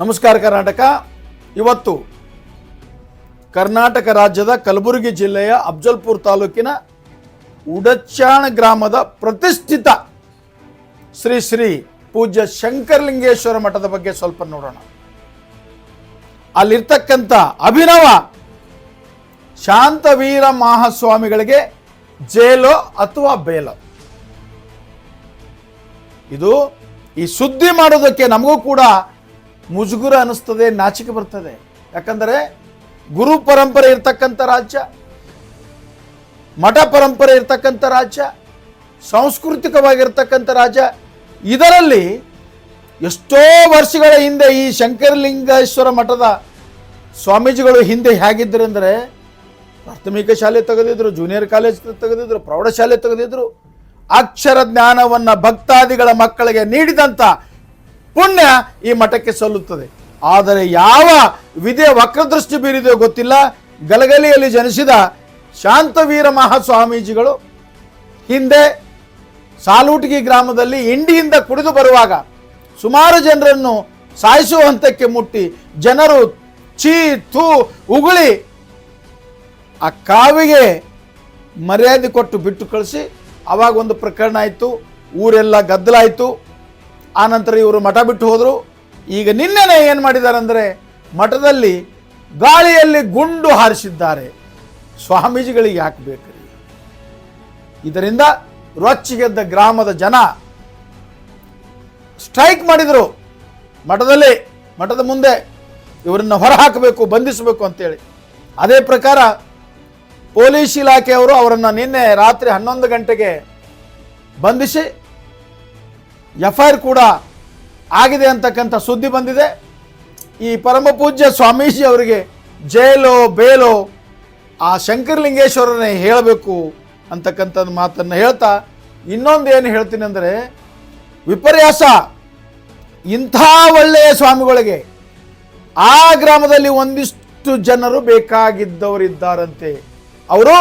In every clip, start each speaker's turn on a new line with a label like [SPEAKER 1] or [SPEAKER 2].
[SPEAKER 1] ನಮಸ್ಕಾರ ಕರ್ನಾಟಕ. ಇವತ್ತು ಕರ್ನಾಟಕ ರಾಜ್ಯದ ಕಲಬುರಗಿ ಜಿಲ್ಲೆಯ ಅಫ್ಜಲ್ಪುರ್ ತಾಲೂಕಿನ ಉಡಚಾಣ ಗ್ರಾಮದ ಪ್ರತಿಷ್ಠಿತ ಶ್ರೀ ಶ್ರೀ ಪೂಜ್ಯ ಶಂಕರಲಿಂಗೇಶ್ವರ ಮಠದ ಬಗ್ಗೆ ಸ್ವಲ್ಪ ನೋಡೋಣ. ಅಲ್ಲಿರ್ತಕ್ಕಂಥ ಅಭಿನವ ಶಾಂತವೀರ ಮಹಾಸ್ವಾಮಿಗಳಿಗೆ ಜೇಲೋ ಅಥವಾ ಬೇಲೋ. ಇದು ಈ ಸುದ್ದಿ ಮಾಡೋದಕ್ಕೆ ನಮಗೂ ಕೂಡ ಮುಜುಗುರ ಅನ್ನಿಸ್ತದೆ, ನಾಚಿಕೆ ಬರ್ತದೆ. ಯಾಕಂದರೆ ಗುರು ಪರಂಪರೆ ಇರ್ತಕ್ಕಂಥ ರಾಜ್ಯ, ಮಠ ಪರಂಪರೆ ಇರ್ತಕ್ಕಂಥ ರಾಜ್ಯ, ಸಾಂಸ್ಕೃತಿಕವಾಗಿರ್ತಕ್ಕಂಥ ರಾಜ್ಯ, ಇದರಲ್ಲಿ ಎಷ್ಟೋ ವರ್ಷಗಳ ಹಿಂದೆ ಈ ಶಂಕರಲಿಂಗೇಶ್ವರ ಮಠದ ಸ್ವಾಮೀಜಿಗಳು ಹಿಂದೆ ಹೇಗಿದ್ದರು ಅಂದರೆ, ಪ್ರಾಥಮಿಕ ಶಾಲೆ ತೆಗೆದಿದ್ರು ಜೂನಿಯರ್ ಕಾಲೇಜ್ ತೆಗೆದಿದ್ರು, ಪ್ರೌಢಶಾಲೆ ತೆಗೆದಿದ್ರು, ಅಕ್ಷರ ಜ್ಞಾನವನ್ನು ಭಕ್ತಾದಿಗಳ ಮಕ್ಕಳಿಗೆ ನೀಡಿದಂಥ ಪುಣ್ಯ ಈ ಮಠಕ್ಕೆ ಸಲ್ಲುತ್ತದೆ. ಆದರೆ ಯಾವ ವಿಧಿಯ ವಕ್ರದೃಷ್ಟಿ ಬೀರಿದೆಯೋ ಗೊತ್ತಿಲ್ಲ. ಗಲಗಲಿಯಲ್ಲಿ ಜನಿಸಿದ ಶಾಂತವೀರ ಮಹಾಸ್ವಾಮೀಜಿಗಳು ಹಿಂದೆ ಸಾಲೂಟಿಗಿ ಗ್ರಾಮದಲ್ಲಿ ಇಂಡಿಯಿಂದ ಕುಡಿದು ಬರುವಾಗ ಸುಮಾರು ಜನರನ್ನು ಸಾಯಿಸುವ ಹಂತಕ್ಕೆ ಮುಟ್ಟಿ ಜನರು ಚೀ ತೂ ಉಗುಳಿ ಆ ಕಾವಿಗೆ ಮರ್ಯಾದೆ ಕೊಟ್ಟು ಬಿಟ್ಟು ಕಳಿಸಿ ಆವಾಗ ಒಂದು ಪ್ರಕರಣ ಆಯಿತು. ಊರೆಲ್ಲ ಗದ್ದಲಾಯಿತು ಆನಂತರ ಇವರು ಮಠ ಬಿಟ್ಟು ಹೋದರು. ಈಗ ನಿನ್ನೆನೆ ಏನು ಮಾಡಿದ್ದಾರೆ ಅಂದರೆ ಮಠದಲ್ಲಿ ಗಾಳಿಯಲ್ಲಿ ಗುಂಡು ಹಾರಿಸಿದ್ದಾರೆ. ಸ್ವಾಮೀಜಿಗಳಿಗೆ ಯಾಕೆ ಬೇಕ್ರಿ ಇದರಿಂದ ರೊಚ್ಚಿಗೆದ್ದ ಗ್ರಾಮದ ಜನ ಸ್ಟ್ರೈಕ್ ಮಾಡಿದರು. ಮಠದಲ್ಲಿ, ಮಠದ ಮುಂದೆ ಇವರನ್ನು ಹೊರಹಾಕಬೇಕು, ಬಂಧಿಸಬೇಕು ಅಂತೇಳಿ. ಅದೇ ಪ್ರಕಾರ ಪೊಲೀಸ್ ಇಲಾಖೆಯವರು ಅವರನ್ನು ನಿನ್ನೆ ರಾತ್ರಿ ಹನ್ನೊಂದು ಗಂಟೆಗೆ ಬಂಧಿಸಿ ಎಫ್ ಐ ಕೂಡ ಆಗಿದೆ ಅಂತಕ್ಕಂಥ ಸುದ್ದಿ ಬಂದಿದೆ. ಈ ಪರಮ ಪೂಜ್ಯ ಸ್ವಾಮೀಜಿ ಅವರಿಗೆ ಜೈಲೋ ಬೇಲೋ ಆ ಶಂಕರಲಿಂಗೇಶ್ವರನೇ ಹೇಳಬೇಕು ಅಂತಕ್ಕಂಥದ್ದು ಮಾತನ್ನು ಹೇಳ್ತಾ ಇನ್ನೊಂದು ಏನು ಹೇಳ್ತೀನಿ ಅಂದರೆ, ವಿಪರ್ಯಾಸ ಇಂಥ ಒಳ್ಳೆಯ ಸ್ವಾಮಿಗಳಿಗೆ ಆ ಗ್ರಾಮದಲ್ಲಿ ಒಂದಿಷ್ಟು ಜನರು ಬೇಕಾಗಿದ್ದವರಿದ್ದಾರಂತೆ. ಅವರು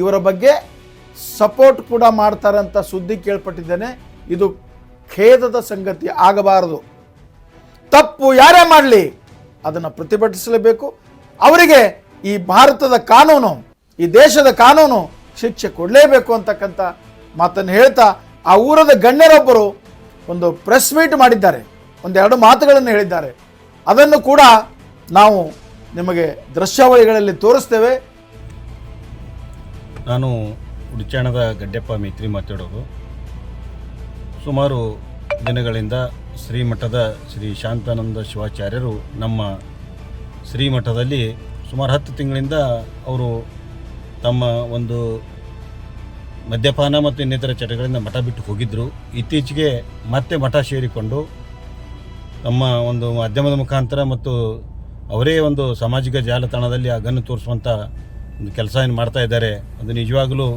[SPEAKER 1] ಇವರ ಬಗ್ಗೆ ಸಪೋರ್ಟ್ ಕೂಡ ಮಾಡ್ತಾರಂತ ಸುದ್ದಿ ಕೇಳ್ಪಟ್ಟಿದ್ದೇನೆ. ಇದು ಖೇದದ ಸಂಗತಿ ಆಗಬಾರದು. ತಪ್ಪು ಯಾರೇ ಮಾಡಲಿ, ಅದನ್ನು ಪ್ರತಿಭಟಿಸಲೇಬೇಕು. ಅವರಿಗೆ ಈ ಭಾರತದ ಕಾನೂನು, ಈ ದೇಶದ ಕಾನೂನು ಶಿಕ್ಷೆ ಕೊಡಲೇಬೇಕು ಅಂತಕ್ಕಂಥ ಮಾತನ್ನು ಹೇಳ್ತಾ, ಆ ಊರದ ಗಣ್ಯರೊಬ್ಬರು ಒಂದು ಪ್ರೆಸ್ ಮೀಟ್ ಮಾಡಿದ್ದಾರೆ. ಒಂದೆರಡು ಮಾತುಗಳನ್ನು ಹೇಳಿದ್ದಾರೆ. ಅದನ್ನು ಕೂಡ ನಾವು ನಿಮಗೆ ದೃಶ್ಯಾವಳಿಗಳಲ್ಲಿ ತೋರಿಸ್ತೇವೆ.
[SPEAKER 2] ನಾನು ಉಡುಚಾಣದ ಗಡ್ಡೆಪ್ಪ ಮೈತ್ರಿ ಮಾತಾಡೋದು. ಸುಮಾರು ದಿನಗಳಿಂದ ಶ್ರೀಮಠದ ಶ್ರೀ ಶಾಂತಾನಂದ ಶಿವಾಚಾರ್ಯರು ನಮ್ಮ ಶ್ರೀಮಠದಲ್ಲಿ ಸುಮಾರು ಹತ್ತು ತಿಂಗಳಿಂದ ಅವರು ತಮ್ಮ ಒಂದು ಮದ್ಯಪಾನ ಮತ್ತು ಇನ್ನಿತರ ಚಟಗಳಿಂದ ಮಠ ಬಿಟ್ಟು ಹೋಗಿದ್ದರು ಇತ್ತೀಚೆಗೆ ಮತ್ತೆ ಮಠ ಸೇರಿಕೊಂಡು ತಮ್ಮ ಒಂದು ಮಾಧ್ಯಮದ ಮುಖಾಂತರ ಮತ್ತು ಅವರೇ ಒಂದು ಸಾಮಾಜಿಕ ಜಾಲತಾಣದಲ್ಲಿ ಅಗನ್ನು ತೋರಿಸುವಂಥ ಒಂದು ಕೆಲಸ ಏನು ಮಾಡ್ತಾ ಇದ್ದಾರೆ. ಅದು ನಿಜವಾಗಲೂ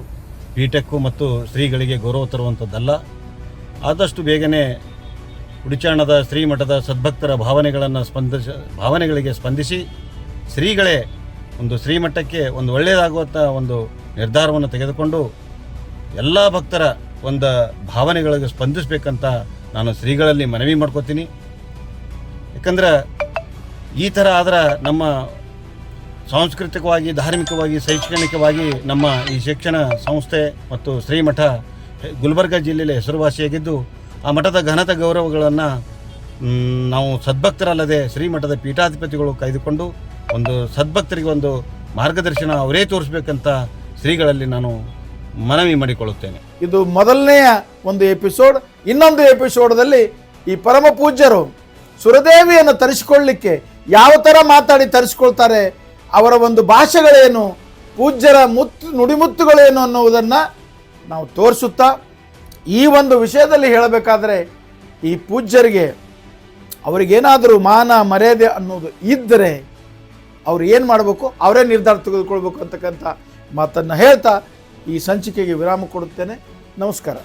[SPEAKER 2] ಪೀಠಕ್ಕೂ ಮತ್ತು ಶ್ರೀಗಳಿಗೆ ಗೌರವ ತರುವಂಥದ್ದಲ್ಲ. ಆದಷ್ಟು ಬೇಗನೆ ಉಡಿಚಾಣದ ಶ್ರೀಮಠದ ಸದ್ಭಕ್ತರ ಭಾವನೆಗಳನ್ನು ಸ್ಪಂದಿಸ, ಭಾವನೆಗಳಿಗೆ ಸ್ಪಂದಿಸಿ ಶ್ರೀಗಳೇ ಒಂದು ಶ್ರೀಮಠಕ್ಕೆ ಒಂದು ಒಳ್ಳೆಯದಾಗುವಂಥ ಒಂದು ನಿರ್ಧಾರವನ್ನು ತೆಗೆದುಕೊಂಡು ಎಲ್ಲ ಭಕ್ತರ ಒಂದು ಭಾವನೆಗಳಿಗೆ ಸ್ಪಂದಿಸಬೇಕಂತ ನಾನು ಶ್ರೀಗಳಲ್ಲಿ ಮನವಿ ಮಾಡ್ಕೋತೀನಿ. ಯಾಕಂದ್ರೆ ಈ ಥರ ಆದ್ರೆ ನಮ್ಮ ಸಾಂಸ್ಕೃತಿಕವಾಗಿ, ಧಾರ್ಮಿಕವಾಗಿ, ಶೈಕ್ಷಣಿಕವಾಗಿ ನಮ್ಮ ಈ ಶಿಕ್ಷಣ ಸಂಸ್ಥೆ ಮತ್ತು ಶ್ರೀಮಠ ಗುಲ್ಬರ್ಗ ಜಿಲ್ಲೆಯಲ್ಲಿ ಹೆಸರುವಾಸಿಯಾಗಿದ್ದು, ಆ ಮಠದ ಘನತ ಗೌರವಗಳನ್ನು ನಾವು ಸದ್ಭಕ್ತರಲ್ಲದೆ ಶ್ರೀಮಠದ ಪೀಠಾಧಿಪತಿಗಳು ಕಾಯ್ದುಕೊಂಡು ಒಂದು ಸದ್ಭಕ್ತರಿಗೆ ಒಂದು ಮಾರ್ಗದರ್ಶನ ಅವರೇ ತೋರಿಸ್ಬೇಕಂತ ಶ್ರೀಗಳಲ್ಲಿ ನಾನು ಮನವಿ ಮಾಡಿಕೊಳ್ಳುತ್ತೇನೆ.
[SPEAKER 1] ಇದು ಮೊದಲನೆಯ ಒಂದು ಎಪಿಸೋಡ್. ಇನ್ನೊಂದು ಎಪಿಸೋಡ್ದಲ್ಲಿ ಈ ಪರಮ ಪೂಜ್ಯರು ಸುರದೇವಿಯನ್ನು ತರಿಸಿಕೊಳ್ಳಿಕ್ಕೆ ಯಾವ ಥರ ಮಾತಾಡಿ ತರಿಸ್ಕೊಳ್ತಾರೆ, ಅವರ ಒಂದು ಭಾಷೆಗಳೇನು, ಪೂಜ್ಯರ ಮುತ್ತು ನುಡಿಮುತ್ತುಗಳೇನು ಅನ್ನುವುದನ್ನು ನಾವು ತೋರಿಸುತ್ತಾ ಈ ಒಂದು ವಿಷಯದಲ್ಲಿ ಹೇಳಬೇಕಾದರೆ ಈ ಪೂಜ್ಯರಿಗೆ ಅವರಿಗೇನಾದರೂ ಮಾನ ಮರ್ಯಾದೆ ಅನ್ನೋದು ಇದ್ದರೆ ಅವ್ರು ಏನು ಮಾಡಬೇಕು? ಅವರೇ ನಿರ್ಧಾರ ತೆಗೆದುಕೊಳ್ಬೇಕು ಅಂತಕ್ಕಂಥ ಮಾತನ್ನು ಹೇಳ್ತಾ ಈ ಸಂಚಿಕೆಗೆ ವಿರಾಮ ಕೊಡುತ್ತೇನೆ. ನಮಸ್ಕಾರ.